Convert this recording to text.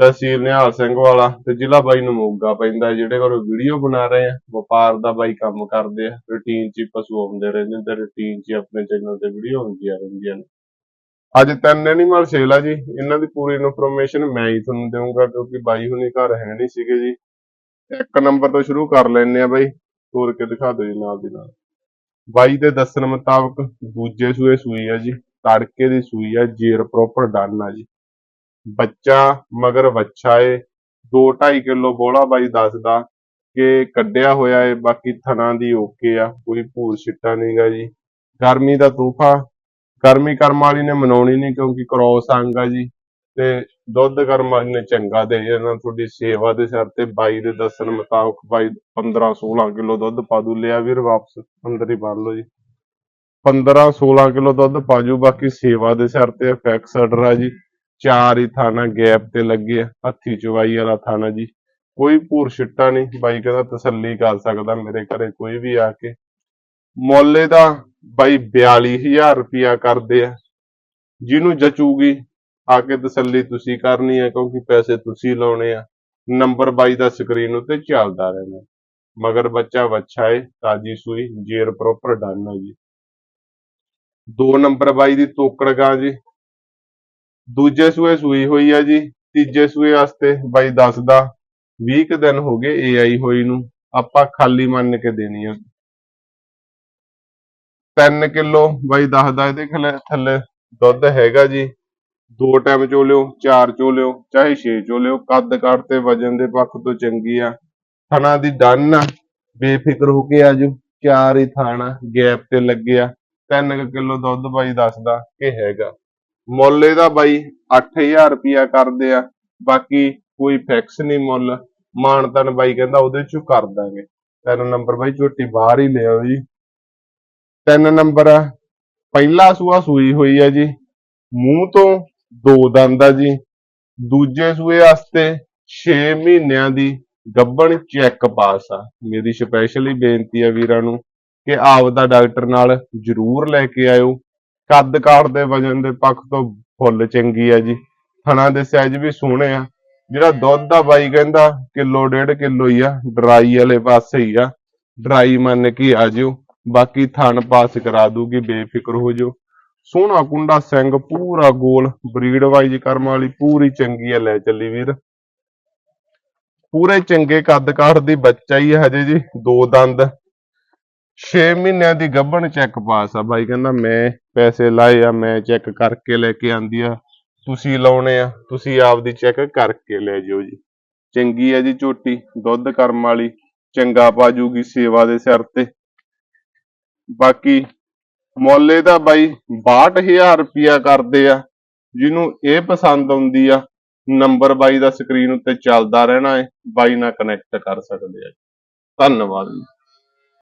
ਤਹਿਸੀਲ ਨਿਹਾਲ ਸਿੰਘ ਵਾਲਾ ਤੇ ਜ਼ਿਲ੍ਹਾ ਬਾਈ ਨੂੰ ਮੋਗਾ ਪੈਂਦਾ ਜਿਹੜੇ ਘਰੋਂ ਵੀਡੀਓ ਬਣਾ ਰਹੇ ਆ। ਵਪਾਰ ਦਾ ਬਾਈ ਕੰਮ ਕਰਦੇ ਆ। ਰੂਟੀਨ 'ਚ ਪਸ਼ੂ ਆਉਂਦੇ ਰਹਿੰਦੇ ਤੇ ਰੂਟੀਨ 'ਚ ਆਪਣੇ ਚੈਨਲ ਤੇ ਵੀਡੀਓ ਹੁੰਦੀਆਂ ਰਹਿੰਦੀਆਂ ਨੇ। ਅੱਜ ਤਿੰਨ ਐਨੀਮਲ ਸੇਲ ਆ ਜੀ। ਇਹਨਾਂ ਦੀ ਪੂਰੀ ਇਨਫੋਰਮੇਸ਼ਨ ਮੈਂ ਹੀ ਤੁਹਾਨੂੰ ਦੇਵਾਂਗਾ ਕਿਉਂਕਿ ਬਾਈ ਹੁਣੀ ਘਰ ਹੈ ਨਹੀਂ ਸੀਗੇ ਜੀ। ਇੱਕ ਨੰਬਰ ਤੋਂ ਸ਼ੁਰੂ ਕਰ ਲੈਣੇ ਆ ਬਾਈ। ਤੋਰ ਕੇ ਦਿਖਾ ਦਿਓ ਜੀ ਨਾਲ ਦੀ ਨਾਲ। ਬਾਈ ਦੇ ਦੱਸਣ ਮੁਤਾਬਕ ਦੂਜੇ ਸੂਏ ਸੂਈ ਆ ਜੀ। ਤੜਕੇ ਦੀ ਸੂਈ ਆ, ਜੇਰ ਪ੍ਰੋਪਰ ਡਨ ਆ ਜੀ। ਬੱਚਾ ਮਗਰ ਵੱਛਾ ਏ। 2.5 ਕਿਲੋ ਬੋਲਾ ਬਾਈ ਦੱਸਦਾ ਕਿ ਕੱਢਿਆ ਹੋਇਆ ਏ, ਬਾਕੀ ਥਣਾ ਦੀ ਓਕੇ ਆ, ਕੋਈ ਭੂਰ ਛਿੱਟਾ ਨਹੀਂਗਾ ਜੀ। ਗਰਮੀ ਦਾ ਤੋਹਫ਼ਾ, ਗਰਮੀ ਕਰਮ ਵਾਲੀ ਨੇ ਮਨਾਉਣੀ ਨਹੀਂ ਕਿਉਂਕਿ ਕਰੋਸ ਅੰਗ ਆ ਜੀ। ਤੇ ਦੁੱਧ ਕਰਮ ਵਾਲੀ ਨੇ ਚੰਗਾ ਦੇ ਜਾਣਾ ਤੁਹਾਡੀ ਸੇਵਾ ਦੇ ਸਿਰ ਤੇ ਬਾਈ ਦੇ ਦੱਸਣ ਮੁਤਾਬਕ ਬਾਈ 15 16 ਕਿਲੋ ਦੁੱਧ ਪਾ ਦੂ। ਲਿਆ ਵੀਰ ਵਾਪਸ, ਅੰਦਰ ਹੀ ਬੰਨ ਲਓ ਜੀ। 15 16 ਕਿਲੋ ਦੁੱਧ ਪਾਜੂ ਬਾਕੀ ਸੇਵਾ ਦੇ ਸਿਰ ਤੇ ਫਿਕਸ ਆਰਡਰ ਆ ਜੀ। ਚਾਰ ਹੀ ਥਾਣਾ ਗੈਪ ਤੇ ਲੱਗੇ ਆ, ਹੱਥੀ ਚਵਾਈ ਵਾਲਾ ਥਾਣਾ ਜੀ। ਕੋਈ ਭੂਰ ਛਿੱਟਾ ਨਹੀਂ, ਬਾਈ ਕਹਿੰਦਾ ਤਸੱਲੀ ਕਰ ਸਕਦਾ ਮੇਰੇ ਘਰੇ ਕੋਈ ਵੀ ਆ ਕੇ। ਮੁੱਲ ਦਾ ਬਾਈ 42000 ਰੁਪਿਆ ਕਰਦੇ ਆ। ਜਿਹਨੂੰ ਜਚੂਗੀ, ਆ ਕੇ ਤਸੱਲੀ ਤੁਸੀਂ ਕਰਨੀ ਹੈ ਕਿਉਂਕਿ ਪੈਸੇ ਤੁਸੀਂ ਲਾਉਣੇ ਆ। ਨੰਬਰ ਬਾਈ ਦਾ ਸਕਰੀਨ ਉੱਤੇ ਚੱਲਦਾ ਰਹਿਣਾ ਮਗਰ ਬੱਚਾ ਵੱਛਾ ਏ, ਤਾਜੀ ਸੂਈ, ਜੇਰ ਪ੍ਰੋਪਰ ਡਨ ਹੈ ਜੀ। ਦੋ ਨੰਬਰ ਬਾਈ ਦੀ ਤੋਕੜ ਗਾਂ ਜੀ। ਦੂਜੇ ਸੂਏ ਸੂਈ ਹੋਈ ਆ ਜੀ, ਤੀਜੇ ਸੂਏ ਵਾਸਤੇ ਬਾਈ ਦੱਸਦਾ 20 ਕੁ ਦਿਨ ਹੋ ਗਏ ਏਆਈ ਹੋਈ ਨੂੰ, ਆਪਾਂ ਖਾਲੀ ਮੰਨ ਕੇ ਦੇਣੀ ਆ। 3 ਕਿਲੋ ਬਾਈ ਦੱਸਦਾ ਇਹਦੇ ਖਲੇ, ਥੱਲੇ ਦੁੱਧ ਹੈਗਾ ਜੀ, ਦੋ ਟਾਈਮ ਚੋ ਲਿਓ ਚਾਰ ਚੋ ਲਿਓ ਚਾਹੇ ਛੇ ਚੋ ਲਿਓ ਕੱਦ ਕਾਠ ਤੇ ਵਜਨ ਦੇ ਪੱਖ ਤੋਂ ਚੰਗੀ ਆ। ਥਣਾ ਦੀ ਡੰਨ ਆ, ਬੇਫਿਕਰ ਹੋ ਕੇ ਆਜੋ ਚਾਰ ਹੀ ਥਾਣਾ ਗੈਪ ਤੇ ਲੱਗਿਆ 3 ਕਿਲੋ ਦੁੱਧ ਬਾਈ ਦੱਸਦਾ ਕਿ ਹੈਗਾ। ਮੁੱਲ ਇਹਦਾ ਬਾਈ 8000 ਰੁਪਿਆ ਕਰਦੇ ਆ, ਬਾਕੀ ਕੋਈ ਫਿਕਸ ਨਹੀਂ ਮੁੱਲ। ਮਾਨਤਨ ਬਾਈ ਕਹਿੰਦਾ ਉਹਦੇ ਚੋਂ ਕਰ ਦਾਂਗੇ। ਤਿੰਨ ਨੰਬਰ ਬਾਈ ਝੋਟੀ ਬਾਹਰ ਹੀ ਲਿਆਓ ਜੀ। ਤਿੰਨ ਨੰਬਰ ਆ, ਪਹਿਲਾ ਸੂਆ ਸੂਈ ਹੋਈ ਹੈ ਜੀ। ਮੂੰਹ ਤੋਂ ਦੋ ਦੰਦ ਆ ਜੀ। ਦੂਜੇ ਸੂਏ ਵਾਸਤੇ 6 ਮਹੀਨਿਆਂ ਦੀ ਗੱਬਣ ਚੈੱਕ ਪਾਸ ਆ। ਮੇਰੀ ਸਪੈਸ਼ਲੀ ਬੇਨਤੀ ਆ ਵੀਰਾਂ ਨੂੰ ਕਿ ਆਪ ਦਾ ਡਾਕਟਰ ਨਾਲ ਜ਼ਰੂਰ ਲੈ ਕੇ ਆਇਓ। ਕੱਦ ਕਾਠ ਦੇ ਵਜਨ ਦੇ ਪੱਖ ਤੋਂ ਫੁੱਲ ਚੰਗੀ ਆ ਜੀ। ਥਣਾ ਦੇ ਸਾਈਜ਼ ਵੀ ਸੋਹਣੇ ਆ। ਜਿਹੜਾ ਦੁੱਧ ਦਾ ਬਾਈ ਕਹਿੰਦਾ, ਕਿਲੋ ਡੇਢ ਕਿਲੋ ਹੀ ਆ, ਡਰਾਈ ਵਾਲੇ ਪਾਸੇ ਹੀ ਆ। ਡਰਾਈ ਮੰਨ ਕੇ ਆ ਜਿਓ। ਬਾਕੀ ਥਣ ਪਾਸ ਕਰਾ ਦੂਗੀ, ਬੇਫਿਕਰ ਹੋ ਜਿਓ। ਸੋਹਣਾ ਕੁੰਡਾ ਸਿੰਘ, ਪੂਰਾ ਗੋਲ, ਬਰੀਡ ਵਾਈਜ਼ ਕਰਮ ਵਾਲੀ, ਪੂਰੀ ਚੰਗੀ ਆ ਲੈ ਚੱਲੀ ਵੀਰ। ਪੂਰੇ ਚੰਗੇ ਕੱਦ ਕਾਠ ਦੀ ਬੱਚਾ ਹੀ ਆ ਹਜੇ ਜੀ, ਦੋ ਦੰਦ। 6 ਮਹੀਨਿਆਂ ਦੀ ਗੱਭਣ ਚੈੱਕ ਪਾਸ ਆ ਬਾਈ, ਕਹਿੰਦਾ ਮੈਂ ਪੈਸੇ ਲਾਏ ਆ, ਮੈਂ ਚੈੱਕ ਕਰਕੇ ਲੈ ਕੇ ਆਂਦੀ ਆ। ਤੁਸੀਂ ਲਾਉਣੇ ਆ, ਤੁਸੀਂ ਆਪਦੀ ਚੈੱਕ ਕਰਕੇ ਲੈ ਜਿਓ ਜੀ। ਚੰਗੀ ਆ ਜੀ ਝੋਟੀ, ਦੁੱਧ ਕਰਮ ਵਾਲੀ, ਚੰਗਾ ਪਾਜੂਗੀ ਸੇਵਾ ਦੇ ਸਿਰ ਤੇ। ਬਾਕੀ ਮੁੱਲ ਦਾ ਬਾਈ 62000 ਰੁਪਿਆ ਕਰਦੇ ਆ, ਜਿਹਨੂੰ ਇਹ ਪਸੰਦ ਆਉਂਦੀ ਆ, ਨੰਬਰ ਬਾਈ ਦਾ ਸਕਰੀਨ ਉੱਤੇ ਚੱਲਦਾ ਰਹਿਣਾ ਹੈ ਬਾਈ ਨਾਲ ਕਨੈਕਟ ਕਰ ਸਕਦੇ ਆ। ਧੰਨਵਾਦ ਜੀ।